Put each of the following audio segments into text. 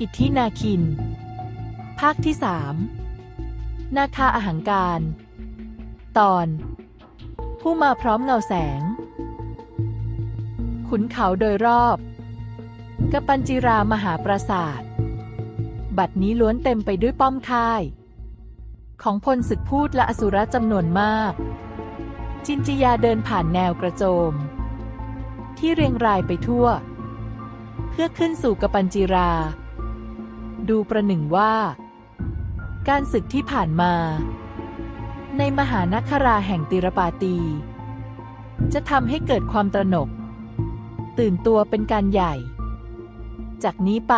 อิทธินาคิน ภาคที่สามนาคาอาหังการ ตอน ผู้มาพร้อมเงาแสง ขุนเขาโดยรอบกปัญจิรามหาปราสาทบัดนี้ล้วนเต็มไปด้วยป้อมค่าย ของพลศึกพูดและอสุรจำนวนมาก จินจิยาเดินผ่านแนวกระโจม ที่เรียงรายไปทั่ว เพื่อขึ้นสู่กปัญจิรา ดูประหนึ่งว่า การศึกที่ผ่านมา ในมหานคราแห่งติรปาตี จะทำให้เกิดความตระหนก ตื่นตัวเป็นการใหญ่ จากนี้ไป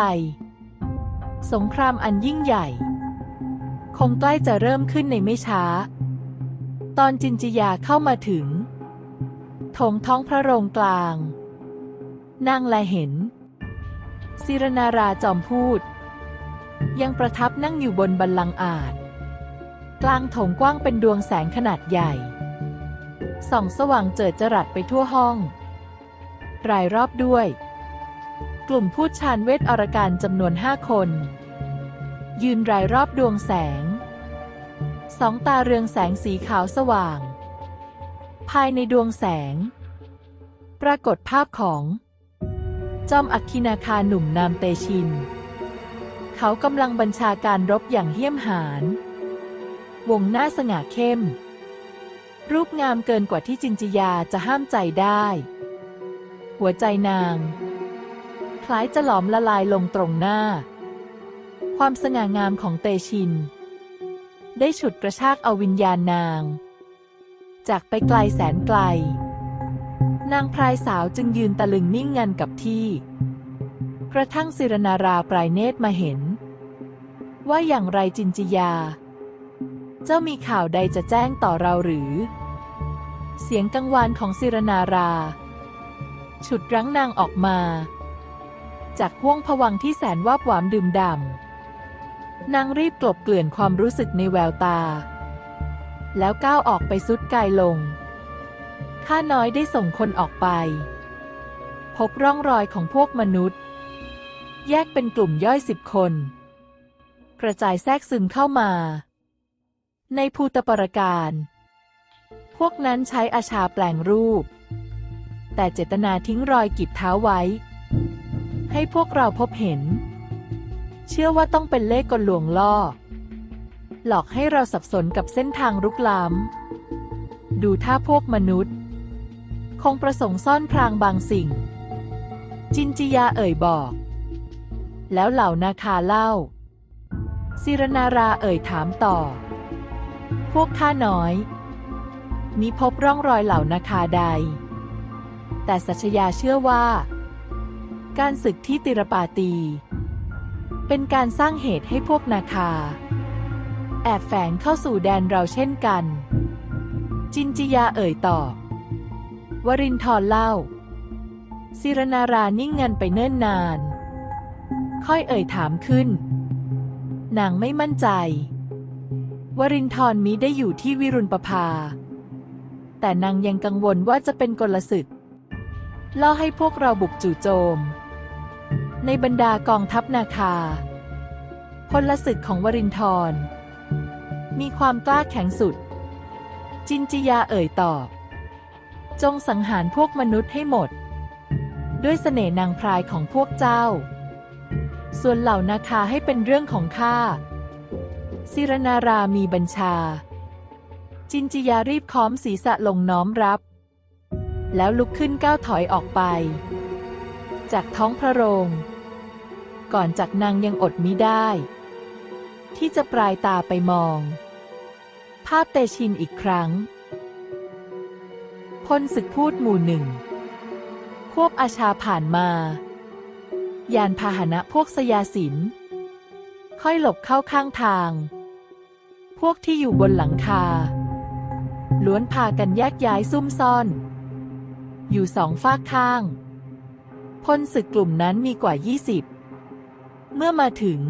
สงครามอันยิ่งใหญ่ คงใกล้จะเริ่มขึ้นในไม่ช้า ตอนจินจิยาเข้ามาถึงโถงท้องพระโรงกลาง นางแลเห็นศิรนาราจอมพูด ยังประทับนั่งอยู่บนบัลลังก์อาจ กลางโถงกว้างเป็นดวงแสงขนาดใหญ่ ส่องสว่างเจิดจรัสไปทั่วห้อง รายรอบด้วย กลุ่มพูดชาญเวทอรการจำนวนห้าคน ยืนรายรอบดวงแสง สองตาเรืองแสงสีขาวสว่าง ภายในดวงแสง ปรากฏภาพของ จอมอัคคินาคาหนุ่มนามเตชิน เขากำลังบัญชาการรบอย่างเหี้ยมหาญ วงหน้าสง่าเข้ม รูปงามเกินกว่าที่จินจิยาจะห้ามใจได้ หัวใจนาง คล้ายจะหลอมละลายลงตรงหน้า ความสง่างามของเตชิน ได้ฉุดกระชากเอาวิญญาณนาง จากไปไกลแสนไกล นางพรายสาวจึงยืนตะลึงนิ่งงันกับที่กระทั่งศิรนาราปลายเนตรมาเห็น ว่าอย่างไรจินจิยา เจ้ามีข่าวใดจะแจ้งต่อเราหรือ เสียงกังวานของศิรนารา ฉุดรั้งนางออกมา จากห้วงผวังที่แสนวาบหวามดื่มด่ำนางรีบกลบเกลื่อนความรู้สึกในแววตา แล้วก้าวออกไปสุดกายลง ข้าน้อยได้ส่งคนออกไป พบร่องรอยของพวกมนุษย์ แยกเป็นกลุ่มย่อยสิบคน กระจายแทรกซึมเข้ามา ในภูตปรการ พวกนั้นใช้อาชาแปลงรูป แต่เจตนาทิ้งรอยกีบเท้าไว้ ให้พวกเราพบเห็น เชื่อว่าต้องเป็นเลขกลลวงล่อ หลอกให้เราสับสนกับเส้นทางรุกล้ำ ดูท่าพวกมนุษย์ คงประสงค์ซ่อนพรางบางสิ่ง จินจิยาเอ่ยบอกแล้วเหล่านาคาเล่า ศิรนาราเอ่ยถามต่อ พวกข้าน้อยมีพบร่องรอยเหล่านาคาใด แต่สัชยาเชื่อว่า การศึกที่ติรปาตี เป็นการสร้างเหตุให้พวกนาคา แอบแฝงเข้าสู่แดนเราเช่นกัน จินจิยาเอ่ยตอบ วรินทร์เล่าศิรนารานิ่งงันไปเนิ่นนาน ค่อยเอ่ยถามขึ้น นางไม่มั่นใจ วรินทร์มิได้อยู่ที่วิรุณประภา แต่นางยังกังวลว่าจะเป็นกลศึก ล่อให้พวกเราบุกจู่โจม ในบรรดากองทัพนาคาพลศึกของวรินทร์มีความกล้าแข็งสุด จินจิยาเอ่ยตอบ จงสังหารพวกมนุษย์ให้หมด ด้วยเสน่ห์นางพรายของพวกเจ้า ส่วนเหล่านาคาให้เป็นเรื่องของข้าศิรนารามีบัญชา จินจิยารีบค้อมศีรษะลงน้อมรับ แล้วลุกขึ้นก้าวถอยออกไป จากท้องพระโรง ก่อนจากนางยังอดมิได้ ที่จะปลายตาไปมอง ภาพเตชินอีกครั้งพลศึกพูดหมู่หนึ่ง ควบอาชาผ่านมา ยานพาหนะพวกสยาสิน ค่อยหลบเข้าข้างทาง พวกที่อยู่บนหลังคา ล้วนพากันแยกย้ายซุ่มซ่อน อยู่สองฝากข้าง พลศึกกลุ่มนั้นมีกว่า 20 เมื่อมาถึง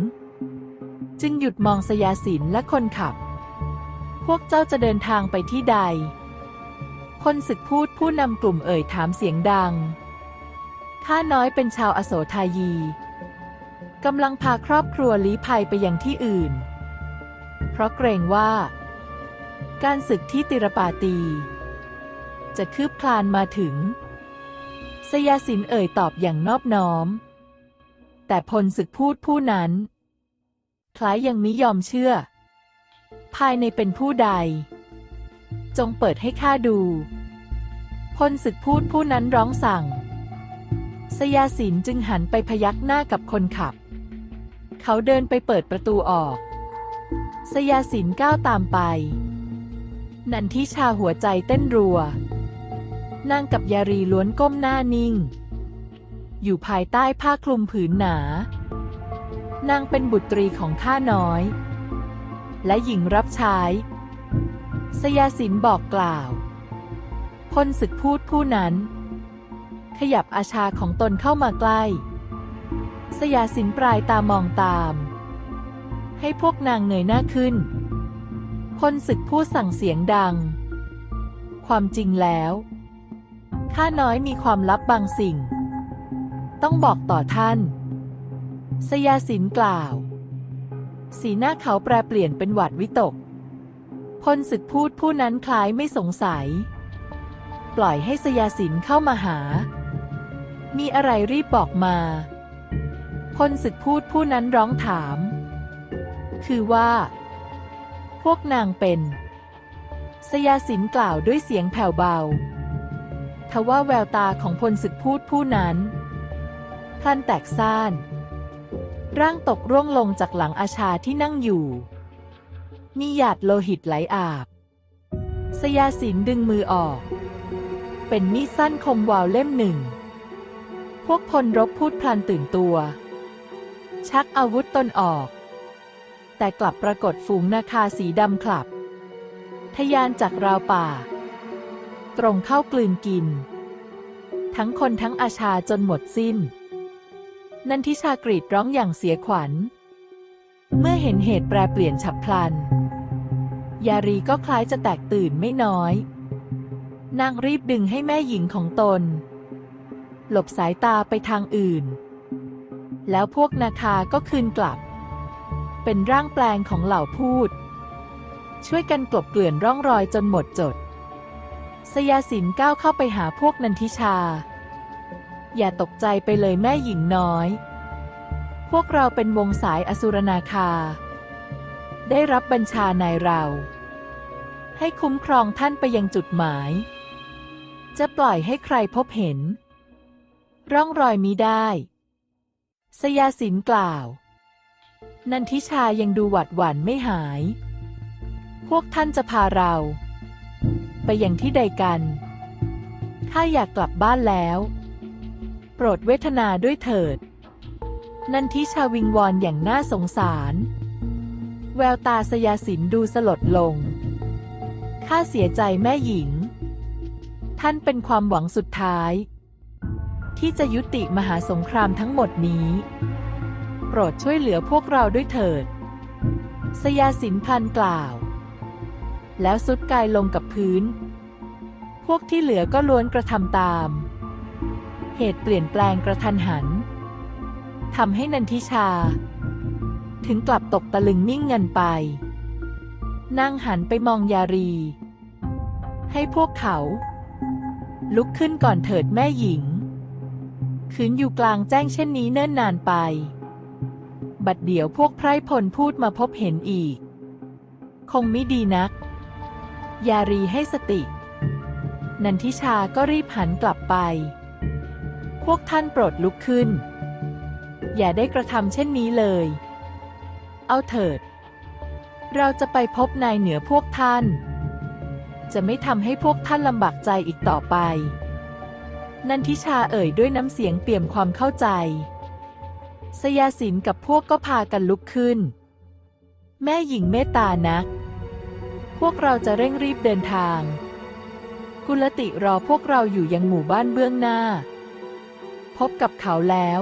จึงหยุดมองสยาสินและคนขับ พวกเจ้าจะเดินทางไปที่ใด พลศึกพูดผู้นำกลุ่มเอ่ยถามเสียงดัง ข้าน้อยเป็นชาวอโศทายีกำลังพาครอบครัวลี้ภัยไปยังที่อื่น เพราะเกรงว่า การศึกที่ติรปาตี จะคืบคลานมาถึง สยาสินเอ่ยตอบอย่างนอบน้อม แต่พลศึกพูดผู้นั้น คล้ายยังมิยอมเชื่อ ภายในเป็นผู้ใด จงเปิดให้ข้าดู พลศึกพูดผู้นั้นร้องสั่ง สยาสินจึงหันไปพยักหน้ากับคนขับ เขาเดินไปเปิดประตูออก สยาสินก้าวตามไป นันทิชาหัวใจเต้นรัว นางกับยารีล้วนก้มหน้านิ่ง อยู่ภายใต้ผ้าคลุมผืนหนา นางเป็นบุตรีของข้าน้อย และหญิงรับใช้ สยาสินบอกกล่าว พลศึกพูดผู้นั้น ขยับอาชาของตนเข้ามาใกล้ สยาสินปลายตามองตาม ให้พวกนางเงยหน้าขึ้นพลศึกพูดสั่งเสียงดัง ความจริงแล้ว ข้าน้อยมีความลับบางสิ่ง ต้องบอกต่อท่าน สยาสินกล่าว สีหน้าเขาแปรเปลี่ยนเป็นหวาดวิตกพลศึกพูดผู้นั้นคล้ายไม่สงสัย ปล่อยให้สยาสินเข้ามาหา มีอะไรรีบบอกมา พลศึกพูดผู้นั้นร้องถาม คือว่า พวกนางเป็น สยาสินกล่าวด้วยเสียงแผ่วเบา ทว่าแววตาของพลศึกพูดผู้นั้นพลันแตกซ่าน ร่างตกร่วงลงจากหลังอาชาที่นั่งอยู่ มีหยาดโลหิตไหลอาบ สยาสินดึงมือออก เป็นมีดสั้นคมวาวเล่มหนึ่ง วกพลรบพูดพลันตื่นตัว ชักอาวุธตนออก แต่กลับปรากฏฝูงนาคาสีดำคลับทะยานจากราวป่า ตรงเข้ากลืนกิน ทั้งคนทั้งอาชาจนหมดสิ้น นันทิชากรีดร้องอย่างเสียขวัญ เมื่อเห็นเหตุแปรเปลี่ยนฉับพลัน ยารีก็คล้ายจะแตกตื่นไม่น้อย นางรีบดึงให้แม่หญิงของตน หลบสายตาไปทางอื่น แล้วพวกนาคาก็คืนกลับ เป็นร่างแปลงของเหล่าพูด ช่วยกันกลบเกลื่อนร่องรอยจนหมดจด สยาสินก้าวเข้าไปหาพวกนันทิชา อย่าตกใจไปเลยแม่หญิงน้อย พวกเราเป็นวงสายอสุรนาคา ได้รับบัญชานายเรา ให้คุ้มครองท่านไปยังจุดหมายจะปล่อยให้ใครพบเห็น ร่องรอยมิได้ สยาสินกล่าว นันทิชายังดูหวัดหวั่นไม่หาย พวกท่านจะพาเรา ไปอยังที่ใดกันข้าอยากกลับบ้านแล้ว โปรดเวทนาด้วยเถิด นันทิชาวิงวอนอย่างน่าสงสาร แววตาสยาสินดูสลดลง ข้าเสียใจแม่หญิง ท่านเป็นความหวังสุดท้าย ที่จะยุติมหาสงครามทั้งหมดนี้ โปรดช่วยเหลือพวกเราด้วยเถิด สยาสินพันกล่าว แล้วสุดกายลงกับพื้น พวกที่เหลือก็ล้วนกระทำตาม เหตุเปลี่ยนแปลงกระทันหันทำให้นันทิชา ถึงกลับตกตะลึงนิ่งเงินไปนั่งหันไปมองยารี ให้พวกเขา ลุกขึ้นก่อนเถิดแม่หญิง คืนอยู่กลางแจ้งเช่นนี้เนิ่นนานไป บัดเดี๋ยวพวกไพร่พลพูดมาพบเห็นอีก คงไม่ดีนัก ยารีให้สติ นันทิชาก็รีบหันกลับไป พวกท่านโปรดลุกขึ้น อย่าได้กระทำเช่นนี้เลย เอาเถิด เราจะไปพบนายเหนือพวกท่าน จะไม่ทำให้พวกท่านลำบากใจอีกต่อไป นันทิชาเอ่ยด้วยน้ำเสียงเปี่ยมความเข้าใจ สยาสินกับพวกก็พากันลุกขึ้น แม่หญิงเมตตานักพวกเราจะเร่งรีบเดินทาง กุลติรอพวกเราอยู่ยังหมู่บ้านเบื้องหน้า พบกับเขาแล้ว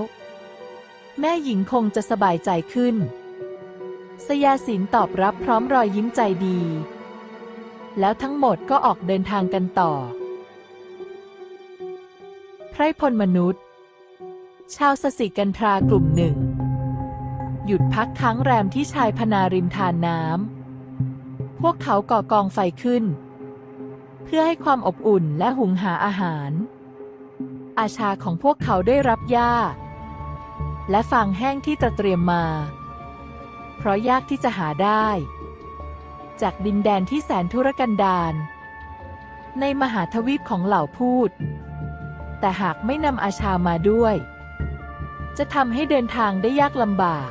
แม่หญิงคงจะสบายใจขึ้น สยาสินตอบรับพร้อมรอยยิ้มใจดี แล้วทั้งหมดก็ออกเดินทางกันต่อ พรพลมนุษย์ ชาวสสิกันทรากลุ่มหนึ่ง หยุดพักค้างแรมที่ชายพนาริมทานน้ำ พวกเขาก่อกองไฟขึ้น เพื่อให้ความอบอุ่นและหุงหาอาหาร อาชาของพวกเขาได้รับหญ้า และฟางแห้งที่ตระเตรียมมา เพราะยากที่จะหาได้ จากดินแดนที่แสนทุรกันดารในมหาทวีปของเหล่าพูด แต่หากไม่นำอาชามาด้วย จะทำให้เดินทางได้ยากลำบาก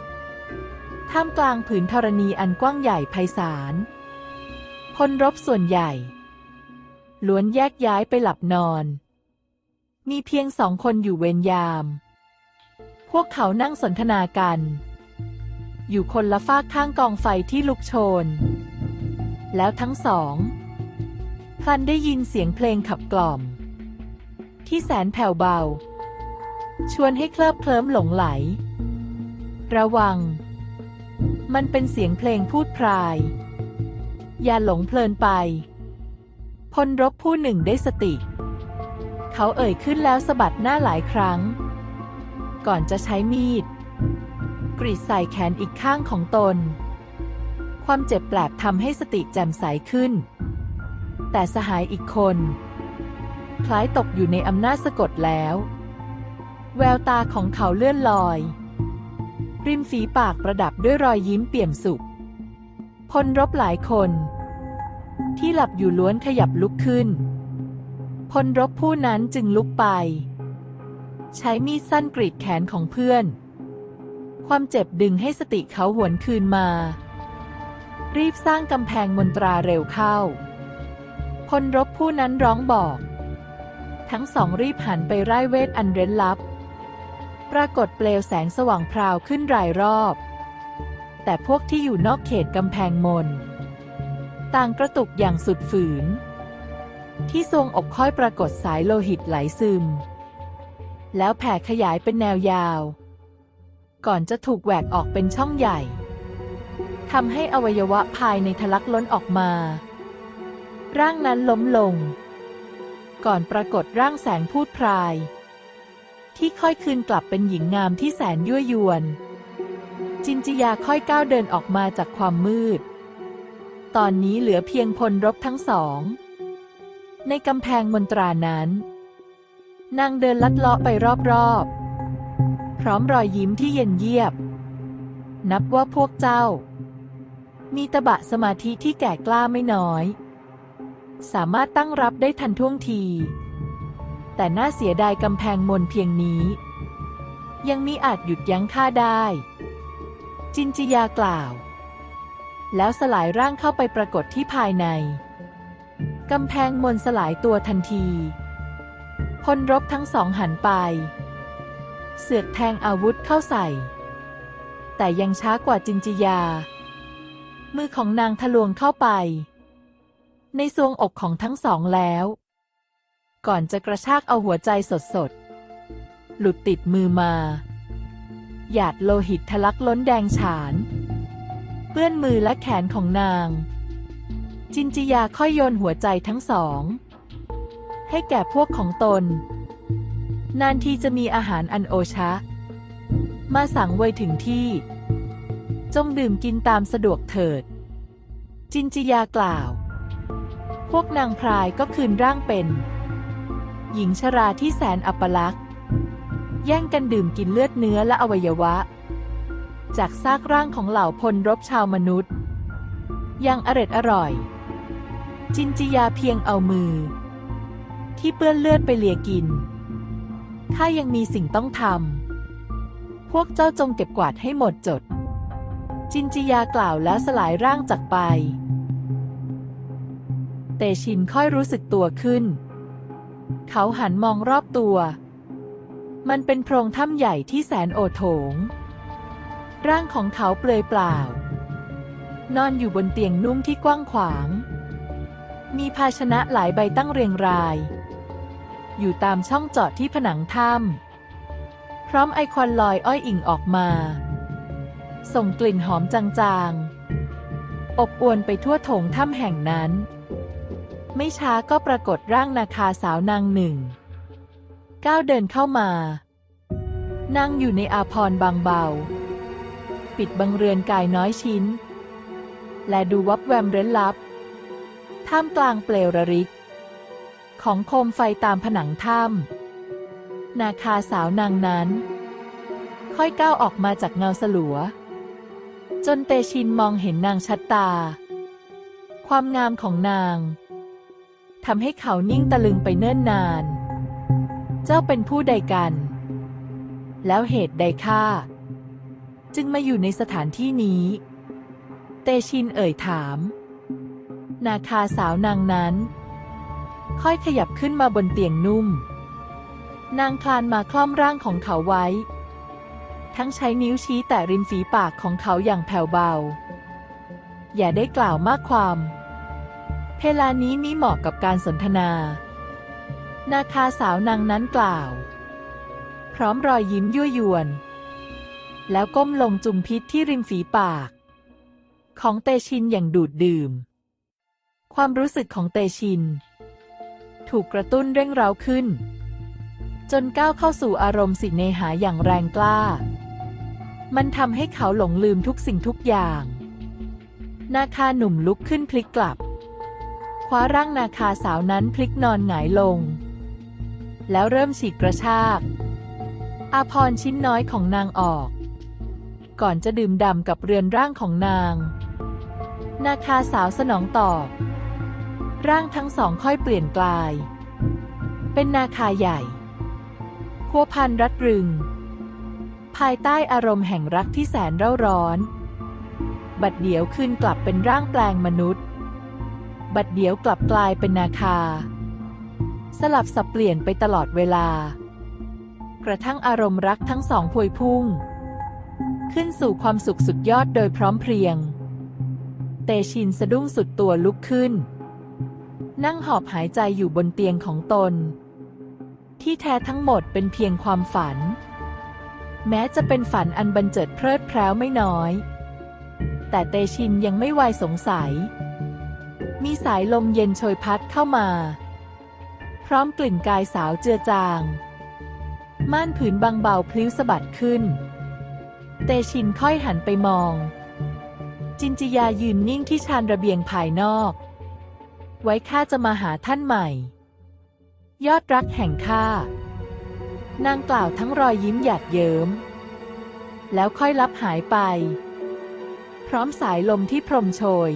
ท่ามกลางผืนธรณีอันกว้างใหญ่ไพศาล พลรบส่วนใหญ่ ล้วนแยกย้ายไปหลับนอน มีเพียงสองคนอยู่เวรยาม พวกเขานั่งสนทนากัน อยู่คนละฝากข้างกองไฟที่ลุกโชน แล้วทั้งสองพลันได้ยินเสียงเพลงขับกล่อม ที่แสนแผ่วเบา ชวนให้เคลิบเคลิ้มหลงไหล ระวัง มันเป็นเสียงเพลงพูดพราย อย่าหลงเพลินไป พลรบผู้หนึ่งได้สติ เขาเอ่ยขึ้นแล้วสะบัดหน้าหลายครั้ง ก่อนจะใช้มีด กรีดใส่แขนอีกข้างของตน ความเจ็บแปลบทำให้สติแจ่มใสขึ้น แต่สหายอีกคน คล้ายตกอยู่ในอำนาจสะกดแล้ว แววตาของเขาเลื่อนลอย ริมฝีปากประดับด้วยรอยยิ้มเปี่ยมสุข พลรบหลายคน ที่หลับอยู่ล้วนขยับลุกขึ้น พลรบผู้นั้นจึงลุกไป ใช้มีดสั้นกรีดแขนของเพื่อน ความเจ็บดึงให้สติเขาหวนคืนมา รีบสร้างกำแพงมนตราเร็วเข้าพลรบผู้นั้นร้องบอก ทั้งสองรีบหันไปไร้เวทอันเร้นลับ ปรากฏเปลวแสงสว่างพราวขึ้นรายรอบ แต่พวกที่อยู่นอกเขตกำแพงมน ต่างกระตุกอย่างสุดฝืน ที่ทรงอกค่อยปรากฏสายโลหิตไหลซึม แล้วแผ่ขยายเป็นแนวยาว ก่อนจะถูกแหวกออกเป็นช่องใหญ่ทำให้อวัยวะภายในทะลักล้นออกมา ร่างนั้นล้มลง ก่อนปรากฏร่างแสงพูดพราย ที่ค่อยคืนกลับเป็นหญิงงามที่แสนยั่วยวน จินจิยาค่อยก้าวเดินออกมาจากความมืด ตอนนี้เหลือเพียงพลรบทั้งสอง ในกำแพงมนตรานั้น นางเดินลัดเลาะไปรอบๆ พร้อมรอยยิ้มที่เย็นเยียบ นับว่าพวกเจ้า มีตบะสมาธิที่แก่กล้าไม่น้อย สามารถตั้งรับได้ทันท่วงที แต่น่าเสียดายกำแพงมนเพียงนี้ ยังมีอาจหยุดยั้งข้าได้ จินจิยากล่าว แล้วสลายร่างเข้าไปปรากฏที่ภายในกำแพงมนสลายตัวทันทีพลรบทั้งสองหันไป เสือกแทงอาวุธเข้าใส่ แต่ยังช้ากว่าจินจิยา มือของนางทะลวงเข้าไป ในซวงอกของทั้งสองแล้ว ก่อนจะกระชากเอาหัวใจสดๆหลุดติดมือมา หยาดโลหิตทะลักล้นแดงฉาน เปื้อนมือและแขนของนาง จินจิยาค่อยโยนหัวใจทั้งสอง ให้แก่พวกของตน นานทีจะมีอาหารอันโอชะ มาสั่งไว้ถึงที่ จงดื่มกินตามสะดวกเถิด จินจิยากล่าว พวกนางพรายก็คืนร่างเป็น หญิงชราที่แสนอัปลักษณ์ แย่งกันดื่มกินเลือดเนื้อและอวัยวะ จากซากร่างของเหล่าพลรบชาวมนุษย์ ยังอร็ดอร่อย จินจิยาเพียงเอามือ ที่เปื้อนเลือดไปเลียกิน ข้ายังมีสิ่งต้องทำ พวกเจ้าจงเก็บกวาดให้หมดจด จินจิยากล่าวแล้วสลายร่างจากไป เตชินค่อยรู้สึกตัวขึ้น เขาหันมองรอบตัว มันเป็นโพรงถ้ำใหญ่ที่แสนโอโถง ร่างของเขาเปลือยเปล่า นอนอยู่บนเตียงนุ่มที่กว้างขวาง มีภาชนะหลายใบตั้งเรียงราย อยู่ตามช่องเจาะที่ผนังถ้ำพร้อมไอควันลอยอ้อยอิ่งออกมา ส่งกลิ่นหอมจางๆอบอวนไปทั่วโถงถ้ำแห่งนั้น ไม่ช้าก็ปรากฏร่างนาคาสาวนางหนึ่ง ก้าวเดินเข้ามานางอยู่ในอาพรบางเบา ปิดบังเรือนกายน้อยชิ้น และดูวับแวมเร้นลับ ท่ามกลางเปลวระริก ของโคมไฟตามผนังถ้ำนาคาสาวนางนั้น ค่อยก้าวออกมาจากเงาสลัว จนเตชินมองเห็นนางชัดตา ความงามของนาง ทำให้เขานิ่งตะลึงไปเนิ่นนาน เจ้าเป็นผู้ใดกัน แล้วเหตุใดข้าจึงมาอยู่ในสถานที่นี้ เตชินเอ่ยถาม นาคาสาวนางนั้น ค่อยขยับขึ้นมาบนเตียงนุ่ม นางคลานมาคล่อมร่างของเขาไว้ ทั้งใช้นิ้วชี้แต่ริมฝีปากของเขาอย่างแผ่วเบา อย่าได้กล่าวมากความ เวลานี้มิเหมาะกับการสนทนา นาคาสาวนางนั้นกล่าว พร้อมรอยยิ้มยั่วยวน แล้วก้มลงจุมพิษที่ริมฝีปาก ของเตชินอย่างดูดดื่ม ความรู้สึกของเตชิน ถูกกระตุ้นเร่งเร้าขึ้น จนก้าวเข้าสู่อารมณ์สิเนหาอย่างแรงกล้า มันทำให้เขาหลงลืมทุกสิ่งทุกอย่าง นาคาหนุ่มลุกขึ้นพลิกกลับ คว้าร่างนาคาสาวนั้นพลิกนอนหงายลง แล้วเริ่มฉีกกระชาก อาพรชิ้นน้อยของนางออก ก่อนจะดื่มด่ำกับเรือนร่างของนาง นาคาสาวสนองตอบ ร่างทั้งสองค่อยเปลี่ยนกลาย เป็นนาคาใหญ่พัวพันรัดรึง ภายใต้อารมณ์แห่งรักที่แสนเร่าร้อน บัดเดี๋ยวคืนกลับเป็นร่างแปลงมนุษย์ บัดเดี๋ยวกลับกลายเป็นนาคา สลับสับเปลี่ยนไปตลอดเวลา กระทั่งอารมณ์รักทั้งสองพวยพุ่ง ขึ้นสู่ความสุขสุดยอดโดยพร้อมเพรียง เตชินสะดุ้งสุดตัวลุกขึ้น นั่งหอบหายใจอยู่บนเตียงของตน ที่แท้ทั้งหมดเป็นเพียงความฝัน แม้จะเป็นฝันอันบันเจิดเพลิดเพลิไม่น้อย แต่เตชินยังไม่วายสงสัย มีสายลมเย็นโชยพัดเข้ามา พร้อมกลิ่นกายสาวเจือจาง ม่านผืนบางเบาพลิ้วสะบัดขึ้น เตชินค่อยหันไปมอง จินจิยายืนนิ่งที่ชานระเบียงภายนอก ไว้ข้าจะมาหาท่านใหม่ ยอดรักแห่งข้านางกล่าวทั้งรอยยิ้มหยาดเยิ้ม แล้วค่อยลับหายไป พร้อมสายลมที่พรมโชย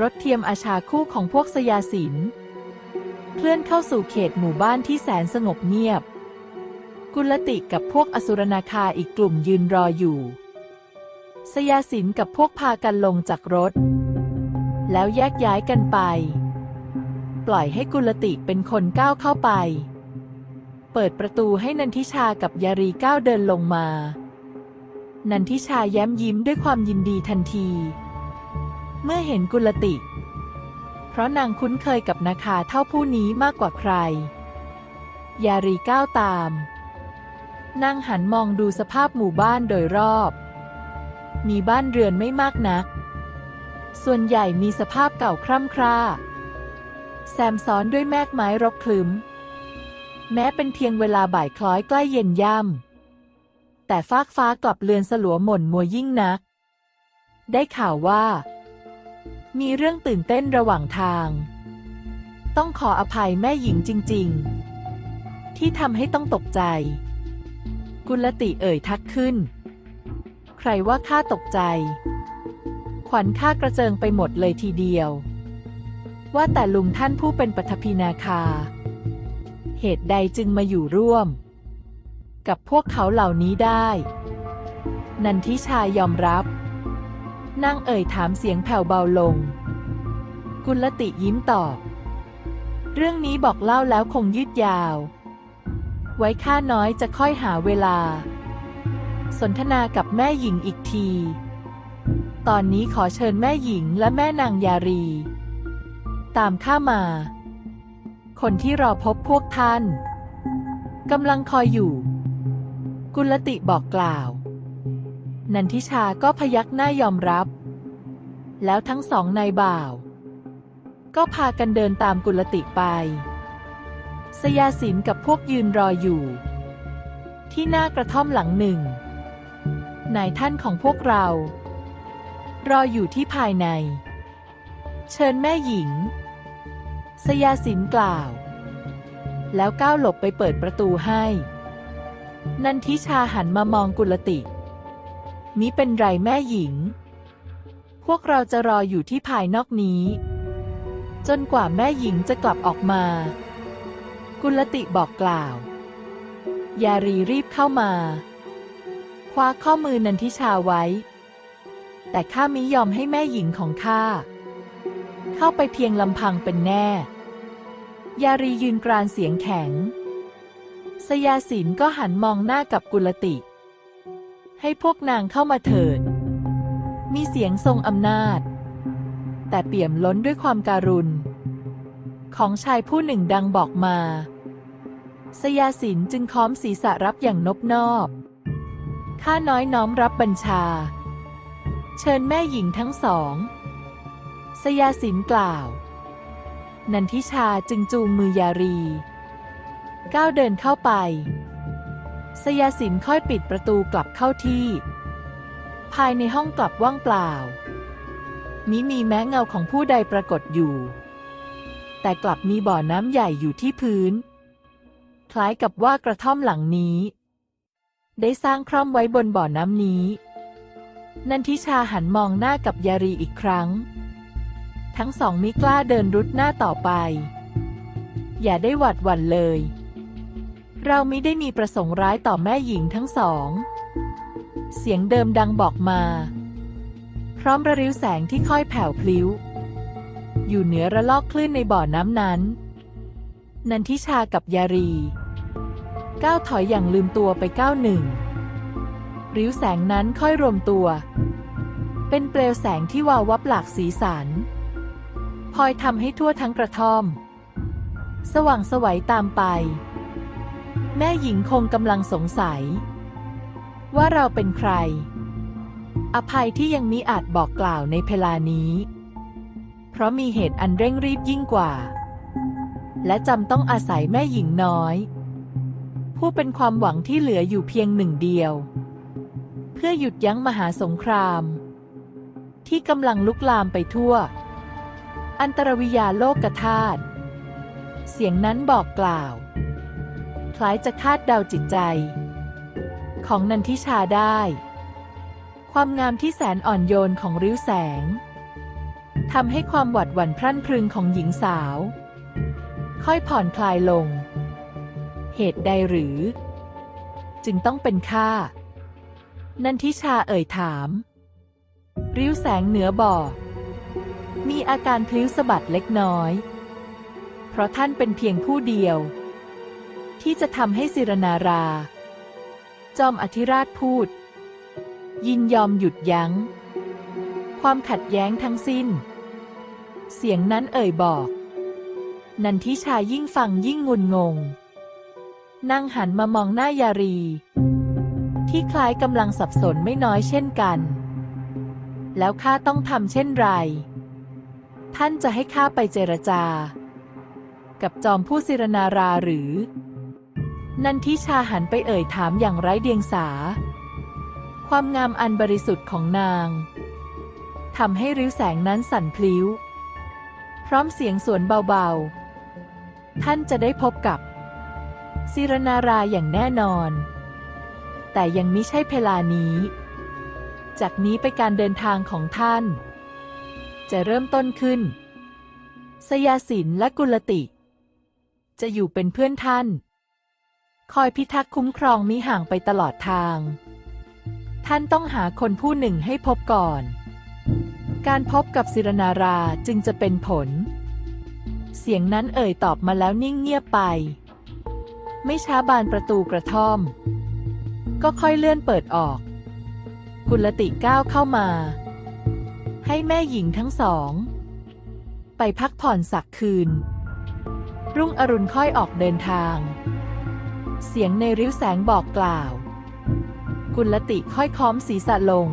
รถเทียมอาชาคู่ของพวกสยาสิน เคลื่อนเข้าสู่เขตหมู่บ้านที่แสนสงบเงียบ กุลติกับพวกอสุรนาคาอีกกลุ่มยืนรออยู่ สยาสินกับพวกพากันลงจากรถ แล้วแยกย้ายกันไป ปล่อยให้กุลติเป็นคนก้าวเข้าไป เปิดประตูให้นันทิชากับยารีก้าวเดินลงมา นันทิชาแย้มยิ้มด้วยความยินดีทันที เมื่อเห็นกุลติ เพราะนางคุ้นเคยกับนาคาเท่าผู้นี้มากกว่าใคร ยารีก้าวตาม นางหันมองดูสภาพหมู่บ้านโดยรอบ มีบ้านเรือนไม่มากนัก ส่วนใหญ่มีสภาพเก่าคร่ำคร่า แซมซ้อนด้วยแมกไม้รกคลึ้ม แม้เป็นเพียงเวลาบ่ายคล้อยใกล้เย็นย่ำแต่ฟากฟ้ากลับเลือนสลัวหม่นมัวยิ่งนัก ได้ข่าวว่า มีเรื่องตื่นเต้นระหว่างทาง ต้องขออภัยแม่หญิงจริง ๆ ที่ทำให้ต้องตกใจ กุลติเอ่ยทักขึ้น ใครว่าข้าตกใจ ขวัญข้ากระเจิงไปหมดเลยทีเดียว ว่าแต่ลุงท่านผู้เป็นปฐพีนาคา เหตุใดจึงมาอยู่ร่วม กับพวกเขาเหล่านี้ได้ นันทิชายอมรับ นางเอ่ยถามเสียงแผ่วเบาลง กุลติยิ้มตอบ เรื่องนี้บอกเล่าแล้วคงยืดยาว ไว้ข้าน้อยจะค่อยหาเวลา สนทนากับแม่หญิงอีกที ตอนนี้ขอเชิญแม่หญิงและแม่นางยารี ตามข้ามา คนที่รอพบพวกท่านกำลังคอยอยู่ กุลติบอกกล่าว นันทิชาก็พยักหน้ายอมรับ แล้วทั้งสองนายบ่าว ก็พากันเดินตามกุลติไป สยาสินกับพวกยืนรออยู่ ที่หน้ากระท่อมหลังหนึ่งนายท่านของพวกเรา รออยู่ที่ภายใน เชิญแม่หญิง สยาสินกล่าว แล้วก้าวหลบไปเปิดประตูให้ นันทิชาหันมามองกุลติ นี้เป็นไรแม่หญิง พวกเราจะรออยู่ที่ภายนอกนี้ จนกว่าแม่หญิงจะกลับออกมา กุลติบอกกล่าว ยารีรีบเข้ามา คว้าข้อมือนันทิชาไว้ แต่ข้ามิยอมให้แม่หญิงของข้า เข้าไปเพียงลำพังเป็นแน่ ยารียืนกรานเสียงแข็ง สยาสินก็หันมองหน้ากับกุลติ ให้พวกนางเข้ามาเถิด มีเสียงทรงอำนาจ แต่เปี่ยมล้นด้วยความการุณ ของชายผู้หนึ่งดังบอกมา สยาสินจึงค้อมศีรษะรับอย่างนบนอบ ข้าน้อยน้อมรับบัญชา เชิญแม่หญิงทั้งสอง สยาสินกล่าว นันทิชาจึงจูงมือยารี ก้าวเดินเข้าไป สยาสินค่อยปิดประตูกลับเข้าที่ ภายในห้องกลับว่างเปล่า มิมีแม้เงาของผู้ใดปรากฏอยู่ แต่กลับมีบ่อน้ำใหญ่อยู่ที่พื้น คล้ายกับว่ากระท่อมหลังนี้ ได้สร้างคร่อมไว้บนบ่อน้ำนี้ นันทิชาหันมองหน้ากับยารีอีกครั้ง ทั้งสองมิกล้าเดินรุดหน้าต่อไป อย่าได้หวัดหวั่นเลย เราไมิได้มีประสงค์ร้ายต่อแม่หญิงทั้งสอง เสียงเดิมดังบอกมา พร้อมระริ้วแสงที่ค่อยแผ่วพลิ้ว อยู่เหนือระลอกคลื่นในบ่อน้ำนั้น นันทิชากับยารี ก้าวถอยอย่างลืมตัวไปก้าวหนึ่ง ริ้วแสงนั้นค่อยรวมตัว เป็นเปลวแสงที่วาววับหลากสีสันพลอยทำให้ทั่วทั้งกระท่อม สว่างสวัยตามไป แม่หญิงคงกำลังสงสัย ว่าเราเป็นใคร อภัยที่ยังมิอาจบอกกล่าวในเพลานี้ เพราะมีเหตุอันเร่งรีบยิ่งกว่า และจำต้องอาศัยแม่หญิงน้อย ผู้เป็นความหวังที่เหลืออยู่เพียงหนึ่งเดียว เพื่อหยุดยั้งมหาสงคราม ที่กำลังลุกลามไปทั่ว อันตรวิยาโลกธาตุเสียงนั้นบอกกล่าว ล้ายจะคาดเดาจิตใจ ของนันทิชาได้ ความงามที่แสนอ่อนโยนของริ้วแสงทำให้ความหวัดหวั่นพรั่นพรึงของหญิงสาว ค่อยผ่อนคลายลง เหตุใดหรือ จึงต้องเป็นข้านันทิชาเอ่ยถาม ริ้วแสงเหนือบ่อ มีอาการพลิ้วสะบัดเล็กน้อย เพราะท่านเป็นเพียงผู้เดียว ที่จะทำให้สิรนารา จอมอธิราชพูด ยินยอมหยุดยัง้ง ความขัดแย้งทั้งสิ้น เสียงนั้นเอ่ยบอก นันทิชายิ่งฟังยิ่งงุนงง นั่งหันมามองหน้ายารี ที่คล้ายกำลังสับสนไม่น้อยเช่นกัน แล้วข้าต้องทำเช่นไร ท่านจะให้ข้าไปเจรจากับจอมผู้สิรนาราหรือ นันทิชาหันไปเอ่ยถามอย่างไร้เดียงสา ความงามอันบริสุทธิ์ของนางทำให้ริ้วแสงนั้นสั่นพลิ้ว พร้อมเสียงสวนเบาๆ ท่านจะได้พบกับสิรนาราอย่างแน่นอน แต่ยังไมิใช่เพลานี้ จากนี้ไปการเดินทางของท่าน จะเริ่มต้นขึ้น สยาสินและกุลติ จะอยู่เป็นเพื่อนท่าน คอยพิทักษ์คุ้มครองมิห่างไปตลอดทาง ท่านต้องหาคนผู้หนึ่งให้พบก่อน การพบกับสิรนาราจึงจะเป็นผล เสียงนั้นเอ่ยตอบมาแล้วนิ่งเงียบไป ไม่ช้าบานประตูกระท่อม ก็ค่อยเลื่อนเปิดออก กุลติก้าวเข้ามา ให้แม่หญิงทั้งสอง ไปพักผ่อนสักคืน รุ่งอรุณค่อยออกเดินทาง เสียงในริ้วแสงบอกกล่าว กุลติค่อยค้อมศีรษะลง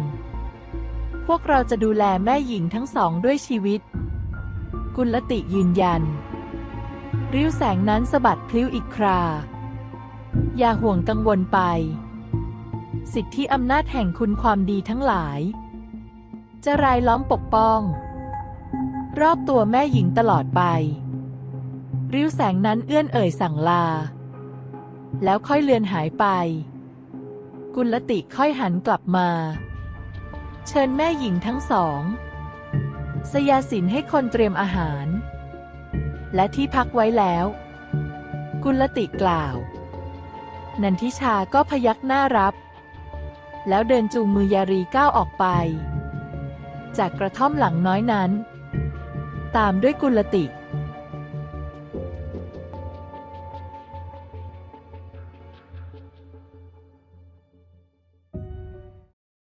พวกเราจะดูแลแม่หญิงทั้งสองด้วยชีวิต กุลติยืนยัน ริ้วแสงนั้นสะบัดพลิ้วอีกครา อย่าห่วงกังวลไป สิทธิอำนาจแห่งคุณความดีทั้งหลาย จะรายล้อมปกป้อง รอบตัวแม่หญิงตลอดไป ริ้วแสงนั้นเอื้อนเอ่ยสั่งลา แล้วค่อยเลือนหายไป กุลติค่อยหันกลับมา เชิญแม่หญิงทั้งสอง สยาสินให้คนเตรียมอาหาร และที่พักไว้แล้ว กุลติกล่าว นันทิชาก็พยักหน้ารับ แล้วเดินจูงมือยารีก้าวออกไป จากกระท่อมหลังน้อยนั้น ตามด้วยกุลติ